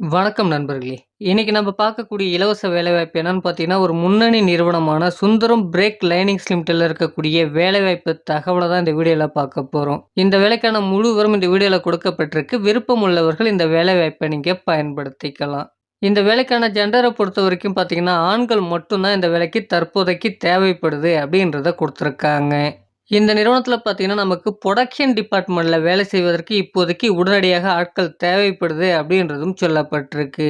வணக்கம் நண்பர்களே! இன்றைக்கி நம்ம பார்க்கக்கூடிய இலவச வேலைவாய்ப்பு என்னென்னு பார்த்தீங்கன்னா, ஒரு முன்னணி நிறுவனமான சுந்தரம் பிரேக் லைனிங்ஸ் லிமிட்டில் இருக்கக்கூடிய வேலைவாய்ப்பு தகவலை தான் இந்த வீடியோவில் பார்க்க போகிறோம் இந்த வேலைக்கான முழு விவரம் இந்த வீடியோவில் கொடுக்கப்பட்டிருக்கு. விருப்பம் உள்ளவர்கள் இந்த வேலைவாய்ப்பை நீங்கள் பயன்படுத்திக்கலாம். இந்த வேலைக்கான ஜென்டரை பொறுத்த வரைக்கும் பார்த்தீங்கன்னா, ஆண்கள் மட்டும்தான் இந்த வேலைக்கு தற்போதைக்கு தேவைப்படுது அப்படின்றத கொடுத்துருக்காங்க இந்த நிறுவனத்தில் பார்த்தீங்கன்னா, நமக்கு ப்ரொடக்ஷன் டிபார்ட்மெண்ட்டில் வேலை செய்வதற்கு இப்போதைக்கு உடனடியாக ஆட்கள் தேவைப்படுது அப்படின்றதும் சொல்லப்பட்டிருக்கு.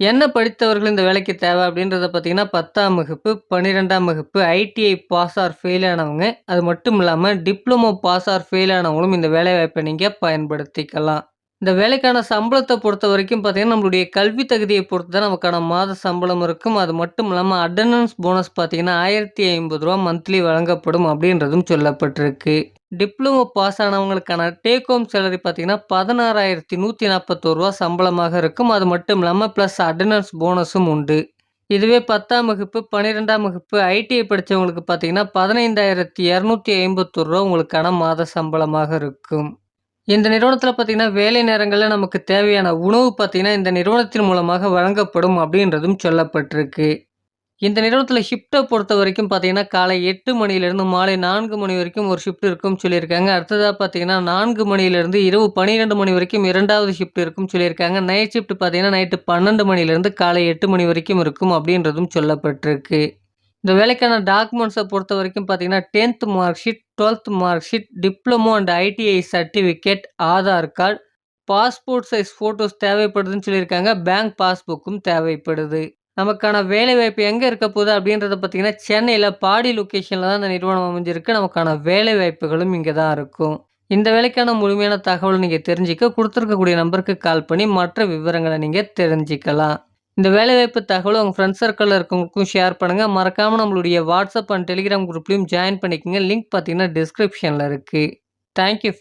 என்ன படித்தவர்கள் இந்த வேலைக்கு தேவை அப்படின்றத பார்த்தீங்கன்னா, 10ஆம் வகுப்பு, 12ஆம் வகுப்பு, ஐடிஐ பாஸ் ஆர் ஃபெயில் ஆனவங்க, அது மட்டும் இல்லாமல் டிப்ளமோ பாஸ் ஆர் ஃபெயில் ஆனவங்களும் இந்த வேலைவாய்ப்பை நீங்கள் பயன்படுத்திக்கலாம். இந்த வேலைக்கான சம்பளத்தை பொறுத்த வரைக்கும் பார்த்தீங்கன்னா, நம்மளுடைய கல்வி தகுதியை பொறுத்து தான் நமக்கான மாத சம்பளம் இருக்கும். அது மட்டும் இல்லாமல் அட்டண்டன்ஸ் போனஸ் பார்த்தீங்கன்னா, ரூ. 1050 மந்த்லி வழங்கப்படும் அப்படின்றதும் சொல்லப்பட்டிருக்கு. டிப்ளமோ பாஸ் ஆனவங்களுக்கான டேக் ஹோம் சேலரி பார்த்தீங்கன்னா, ரூ. 16,141 சம்பளமாக இருக்கும். அது மட்டும் இல்லாமல் ப்ளஸ் அட்டண்டன்ஸ் போனஸும் உண்டு. இதுவே 10ஆம் வகுப்பு, 12ஆம் வகுப்பு, ஐடிஐ படித்தவங்களுக்கு பார்த்தீங்கன்னா, ரூ. 15,251 உங்களுக்கான மாத சம்பளமாக இருக்கும். இந்த நிறுவனத்தில் பார்த்தீங்கன்னா, வேலை நேரங்களில் நமக்கு தேவையான உணவு பார்த்தீங்கன்னா, இந்த நிறுவனத்தின் மூலமாக வழங்கப்படும் அப்படின்றதும் சொல்லப்பட்டிருக்கு. இந்த நிறுவனத்தில் ஷிஃப்ட்டை பொறுத்த வரைக்கும் பார்த்தீங்கன்னா, காலை எட்டு மணிலேருந்து மாலை நான்கு மணி வரைக்கும் ஒரு ஷிஃப்ட் இருக்கும்னு சொல்லியிருக்காங்க. அடுத்ததாக பார்த்தீங்கன்னா, 4 மணியிலிருந்து இரவு 12 மணி வரைக்கும் இரண்டாவது ஷிஃப்ட் இருக்கும்னு சொல்லியிருக்காங்க. நைட் ஷிஃப்ட் பார்த்தீங்கன்னா, நைட்டு பன்னெண்டு மணிலேருந்து காலை எட்டு மணி வரைக்கும் இருக்கும் அப்படின்றதும் சொல்லப்பட்டிருக்கு. இந்த வேலைக்கான டாக்குமெண்ட்ஸை பொறுத்த வரைக்கும் பார்த்தீங்கன்னா, 10த் mark sheet, 12த் mark sheet, diploma and ITI certificate, Aadhaar card, passport size photos தேவைப்படுதுன்னு சொல்லியிருக்காங்க. பேங்க் பாஸ்புக்கும் தேவைப்படுது. நமக்கான வேலைவாய்ப்பு எங்கே இருக்க போகுது அப்படின்றத பார்த்தீங்கன்னா, சென்னையில் பாடி லொக்கேஷனில் தான் இந்த நிறுவனம் அமைஞ்சிருக்கு. நமக்கான வேலைவாய்ப்புகளும் இங்கே தான் இருக்கும். இந்த வேலைக்கான முழுமையான தகவல் நீங்கள் தெரிஞ்சுக்க கொடுத்துருக்கக்கூடிய நம்பருக்கு கால் பண்ணி மற்ற விவரங்களை நீங்கள் தெரிஞ்சுக்கலாம். இந்த வேலைவாய்ப்பு தகவல் உங்கள் ஃப்ரெண்ட்ஸ் சர்க்கிளில் இருக்கவங்களுக்கும் ஷேர் பண்ணுங்கள் மறக்காமல் நம்மளுடைய வாட்ஸ்அப் அண்ட் டெலிகிராம் குரூப்லையும் ஜாயின் பண்ணிக்கங்க. லிங்க் பார்த்தீங்கன்னா, டிஸ்கிரிப்ஷனில் இருக்குது தேங்க் யூ